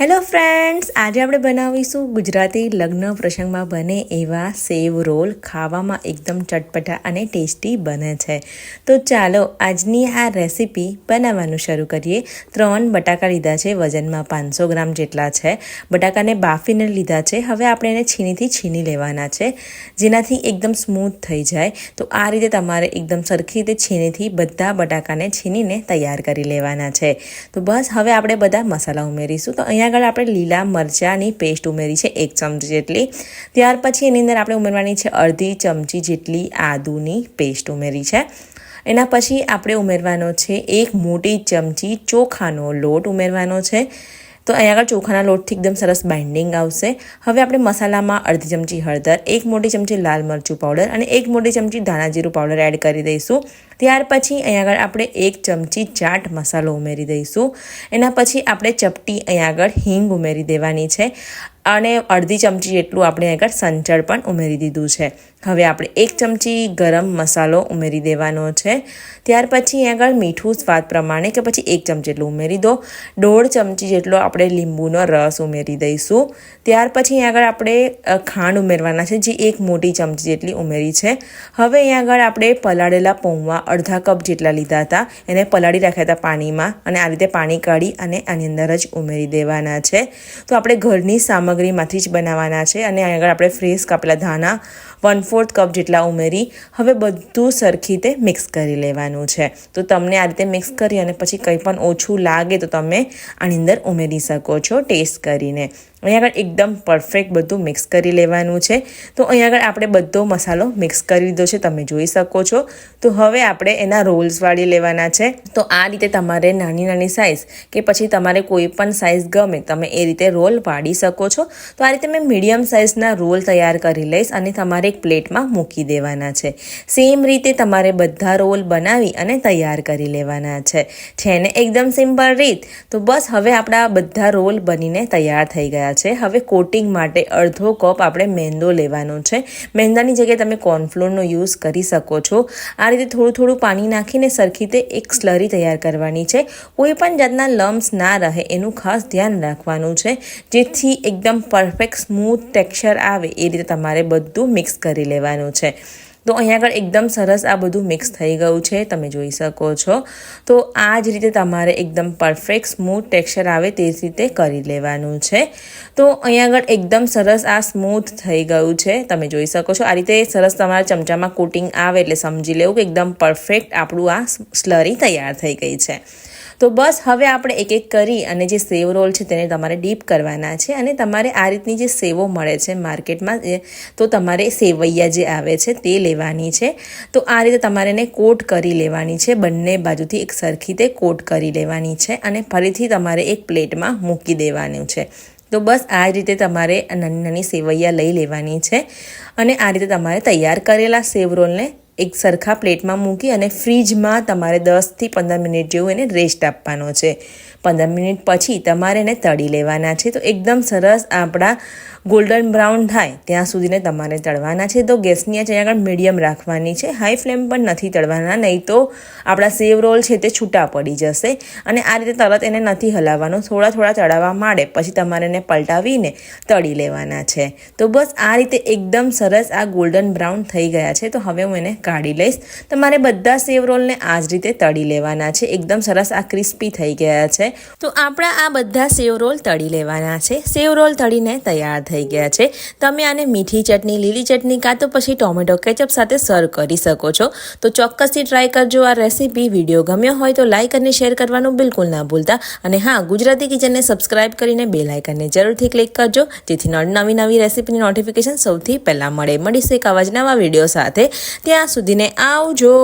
Hello friends આજે આપણે બનાવીશું ગુજરાતી લગ્ન પ્રસંગમાં બને એવા સેવ રોલ. ખાવામાં એકદમ ચટપટા અને ટેસ્ટી બને છે. તો ચાલો આજની આ રેસીપી બનાવવાનું શરૂ કરીએ. ત્રણ બટાકા લીધા છે, વજનમાં પાંચસો ગ્રામ જેટલા છે. બટાકાને બાફીને લીધા છે. હવે આપણે એને છીણીથી છીણી લેવાના છે. જેનાથી એકદમ સ્મૂથ થઈ જાય. તો આ રીતે તમારે એકદમ સરખી રીતે છીણીથી બધા બટાકાને છીણીને તૈયાર કરી લેવાના છે. તો બસ, હવે આપણે બધા મસાલા ઉમેરીશું. તો અહીંયા આગળ આપણે લીલા મરચાંની પેસ્ટ ઉમેરી છે એક ચમચી જેટલી. ત્યાર પછી એની અંદર આપણે ઉમેરવાની છે અડધી ચમચી જેટલી આદુની પેસ્ટ ઉમેરી છે. એના પછી આપણે ઉમેરવાનો છે એક મોટી ચમચી ચોખાનો લોટ ઉમેરવાનો છે. તો અહીંયા આગળ ચોખાના લોટથી એકદમ સરસ બાઇન્ડિંગ આવશે. હવે આપણે મસાલામાં અડધી ચમચી હળદર, એક મોટી ચમચી લાલ મરચું પાવડર અને એક મોટી ચમચી ધાણા જીરું પાવડર એડ કરી દઈશું. ત્યાર પછી અહીંયા આગળ આપણે એક ચમચી ચાટ મસાલો ઉમેરી દઈશું. એના પછી આપણે ચપટી અહીંયા આગળ હિંગ ઉમેરી દેવાની છે અને અડધી ચમચી જેટલું આપણે આગળ સંચળ પણ ઉમેરી દીધું છે. હવે આપણે એક ચમચી ગરમ મસાલો ઉમેરી દેવાનો છે. ત્યાર પછી આગળ મીઠું સ્વાદ પ્રમાણે કે પછી એક ચમચી જેટલું ઉમેરી દો. દોઢ ચમચી જેટલો આપણે લીંબુનો રસ ઉમેરી દઈશું. ત્યાર પછી આગળ આપણે ખાંડ ઉમેરવાના છે, જે એક મોટી ચમચી જેટલી ઉમેરી છે. હવે અહીં આગળ આપણે પલાળેલા પૌવા અડધા કપ જેટલા લીધા હતા. એને પલાળી રાખ્યા હતા પાણીમાં અને આ રીતે પાણી કાઢી અને આની અંદર જ ઉમેરી દેવાના છે. તો આપણે ઘરની સામગ્રીમાંથી જ બનાવવાના છે અને આગળ આપણે ફ્રેશ કાપેલા ધાના વન ફોર્થ કપ જેટલા ઉમેરી હવે બધું સરખી રીતે મિક્સ કરી લેવાનું છે. તો તમને આ રીતે મિક્સ કરી અને પછી કંઈ પણ ઓછું લાગે તો તમે આની અંદર ઉમેરી શકો છો ટેસ્ટ કરીને. અહીં આગળ એકદમ પરફેક્ટ બધું મિક્સ કરી લેવાનું છે. તો અહીં આગળ આપણે બધો મસાલો મિક્સ કરી દીધો છે, તમે જોઈ શકો છો. તો હવે આપણે એના રોલ્સ વાળી લેવાના છે. તો આ રીતે તમારે નાની નાની સાઇઝ કે પછી તમારે કોઈ પણ સાઇઝ ગમે, તમે એ રીતે રોલ પાડી શકો છો. તો આ રીતે મેં મીડિયમ સાઇઝના રોલ તૈયાર કરી લઈશ અને તમારે એક પ્લેટમાં મૂકી દેવાના છે. સેમ રીતે તમારે બધા રોલ બનાવી અને તૈયાર કરી લેવાના છે. છે ને એકદમ સિમ્પલ રીત. તો બસ હવે આપણા બધા રોલ બનીને તૈયાર થઈ ગયા છે. હવે કોટિંગ માટે અડધો કપ આપણે મેંદો લેવાનો છે. મેંદાની જગ્યાએ તમે કોર્નફ્લોરનો યુઝ કરી શકો છો. આ રીતે થોડું થોડું પાણી નાખીને સરખી રીતે એક સ્લરી તૈયાર કરવાની છે. કોઈ પણ જાતના લમ્સ ના રહે એનું ખાસ ધ્યાન રાખવાનું છે. જેથી એકદમ પરફેક્ટ સ્મૂથ ટેક્સચર આવે એ રીતે તમારે બધું મિક્સ કરી લેવાનું છે. તો અહીંયા આગળ એકદમ સરસ આ બધું મિક્સ થઈ ગયું છે, તમે જોઈ શકો છો. તો આ જ રીતે તમારે એકદમ પરફેક્ટ સ્મૂથ ટેક્સચર આવે તે જ રીતે કરી લેવાનું છે. તો અહીંયા આગળ એકદમ સરસ આ સ્મૂથ થઈ ગયું છે, તમે જોઈ શકો છો. આ રીતે સરસ તમારા ચમચામાં કોટિંગ આવે એટલે સમજી લેવું કે એકદમ પરફેક્ટ આપણું આ સ્લરી તૈયાર થઈ ગઈ છે. તો બસ હવે આપણે એક એક કરી અને જે સેવ રોલ છે તેને તમારે ડીપ કરવાના છે અને તમારે આ રીતની જે સેવો મળે છે માર્કેટમાં તો તમારે સેવૈયા જે આવે છે તે લેવાની છે. તો આ રીતે તમારે એને કોટ કરી લેવાની છે, બંને બાજુથી એક સરખી તે કોટ કરી લેવાની છે અને ફરીથી તમારે એક પ્લેટમાં મૂકી દેવાનું છે. તો બસ આ રીતે તમારે નાની નાની સેવૈયા લઈ લેવાની છે અને આ રીતે તમારે તૈયાર કરેલા સેવ રોલને એક સરખા પ્લેટમાં મૂકી અને ફ્રીજમાં તમારે દસથી પંદર મિનિટ જેવું એને રેસ્ટ આપવાનો છે. પંદર મિનિટ પછી તમારે એને તળી લેવાના છે. તો એકદમ સરસ આપણા ગોલ્ડન બ્રાઉન થાય ત્યાં સુધીને તમારે તળવાના છે. તો ગેસની આંચ આગળ મીડિયમ રાખવાની છે. હાઈ ફ્લેમ પણ નથી તળવાના, નહીં તો આપણા સેવ રોલ છે તે છૂટા પડી જશે. અને આ રીતે તરત એને નથી હલાવવાનું, થોડા થોડા તળાવવા માંડે, પછી તમારે એને પલટાવીને તળી લેવાના છે. તો બસ આ રીતે એકદમ સરસ આ ગોલ્ડન બ્રાઉન થઈ ગયા છે. તો હવે હું એને કાઢી લઈશ. તમારે બધા સેવ રોલને આ જ રીતે તળી લેવાના છે. એકદમ સરસ આ ક્રિસ્પી થઈ ગયા છે. તો આપણા આ બધા સેવ રોલ તળી લેવાના છે. સેવ રોલ તળીને તૈયાર થઈ ગયા છે. તમે આને મીઠી ચટણી, લીલી ચટણી કાં તો પછી ટોમેટો કેચઅપ સાથે સર્વ કરી શકો છો. તો ચોક્કસથી ટ્રાય કરજો આ રેસીપી. વીડિયો ગમ્યો હોય તો લાઇક અને શેર કરવાનું બિલકુલ ના ભૂલતા. અને હા, ગુજરાતી કિચનને સબસ્ક્રાઇબ કરીને બે લાઇકનને જરૂરથી ક્લિક કરજો, જેથી નવી નવી રેસીપીની નોટિફિકેશન સૌથી પહેલાં મળે. મળીશું એક આવા નવા વીડિયો સાથે. ત્યાં સુધીને આવજો.